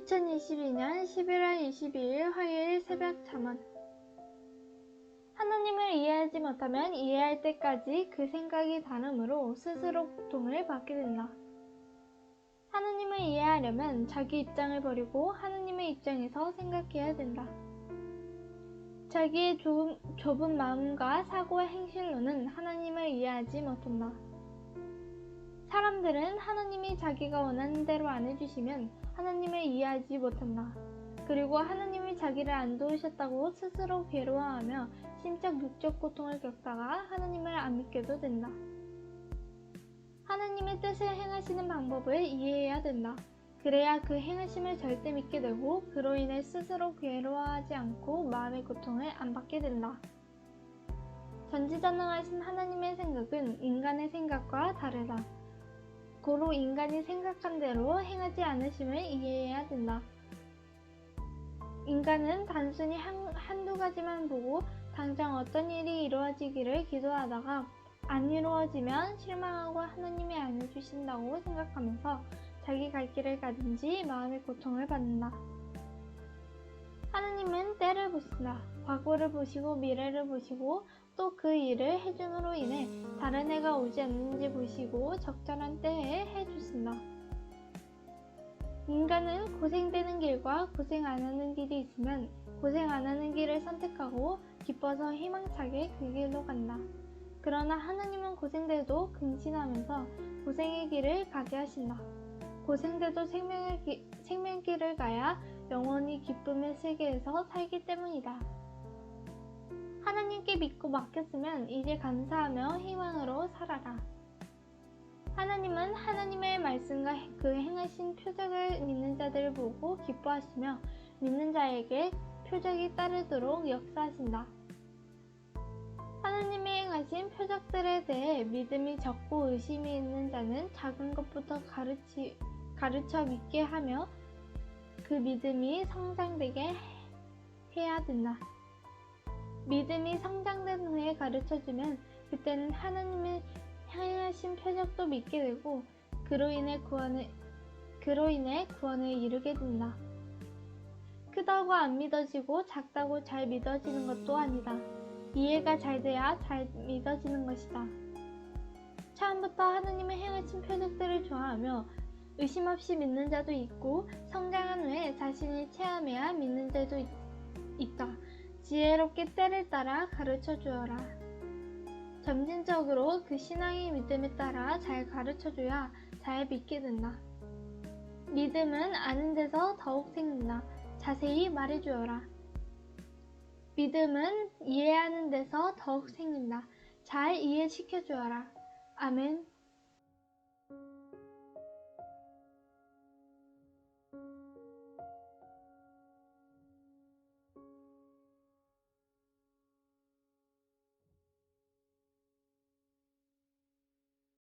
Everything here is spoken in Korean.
2022년 11월 22일 화요일 새벽 잠언 하나님을 이해하지 못하면 이해할 때까지 그 생각이 다름으로 스스로 고통을 받게 된다. 하나님을 이해하려면 자기 입장을 버리고 하나님의 입장에서 생각해야 된다. 자기의 좁은, 좁은 마음과 사고와 행실로는 하나님을 이해하지 못한다. 사람들은 하나님이 자기가 원하는 대로 안 해주시면 하나님을 이해하지 못한다. 그리고 하나님이 자기를 안 도우셨다고 스스로 괴로워하며 심적 육적 고통을 겪다가 하나님을 안 믿게도 된다. 하나님의 뜻을 행하시는 방법을 이해해야 된다. 그래야 그 행하심을 절대 믿게 되고 그로 인해 스스로 괴로워하지 않고 마음의 고통을 안 받게 된다. 전지전능하신 하나님의 생각은 인간의 생각과 다르다. 고로 인간이 생각한 대로 행하지 않으심을 이해해야 된다. 인간은 단순히 한, 한두 가지만 보고 당장 어떤 일이 이루어지기를 기도하다가 안 이루어지면 실망하고 하나님이 안 해주신다고 생각하면서 자기 갈 길을 가든지 마음의 고통을 받는다. 하나님은 때를 보신다. 과거를 보시고 미래를 보시고 또 그 일을 해줌으로 인해 다른 해가 오지 않는지 보시고 적절한 때에 해주신다. 인간은 고생되는 길과 고생 안 하는 길이 있으면 고생 안 하는 길을 선택하고 기뻐서 희망차게 그 길로 간다. 그러나 하나님은 고생돼도 근신하면서 고생의 길을 가게 하신다. 고생돼도 생명의 기, 생명길을 가야 영원히 기쁨의 세계에서 살기 때문이다. 하나님께 믿고 맡겼으면 이제 감사하며 희망으로 살아라. 하나님은 하나님의 말씀과 그 행하신 표적을 믿는 자들을 보고 기뻐하시며 믿는 자에게 표적이 따르도록 역사하신다. 하나님의 행하신 표적들에 대해 믿음이 적고 의심이 있는 자는 작은 것부터 가르치, 가르쳐 믿게 하며 그 믿음이 성장되게 해야 된다. 믿음이 성장된 후에 가르쳐주면 그때는 하나님의 행하신 표적도 믿게 되고 그로 인해 구원을 그로 인해 구원을 이루게 된다. 크다고 안 믿어지고 작다고 잘 믿어지는 것도 아니다. 이해가 잘 돼야 잘 믿어지는 것이다. 처음부터 하나님의 행하신 표적들을 좋아하며 의심 없이 믿는 자도 있고 성장한 후에 자신이 체험해야 믿는 자도 있, 있다. 지혜롭게 때를 따라 가르쳐 주어라. 점진적으로 그 신앙의 믿음에 따라 잘 가르쳐 줘야 잘 믿게 된다. 믿음은 아는 데서 더욱 생긴다. 자세히 말해 주어라. 믿음은 이해하는 데서 더욱 생긴다. 잘 이해시켜 주어라. 아멘.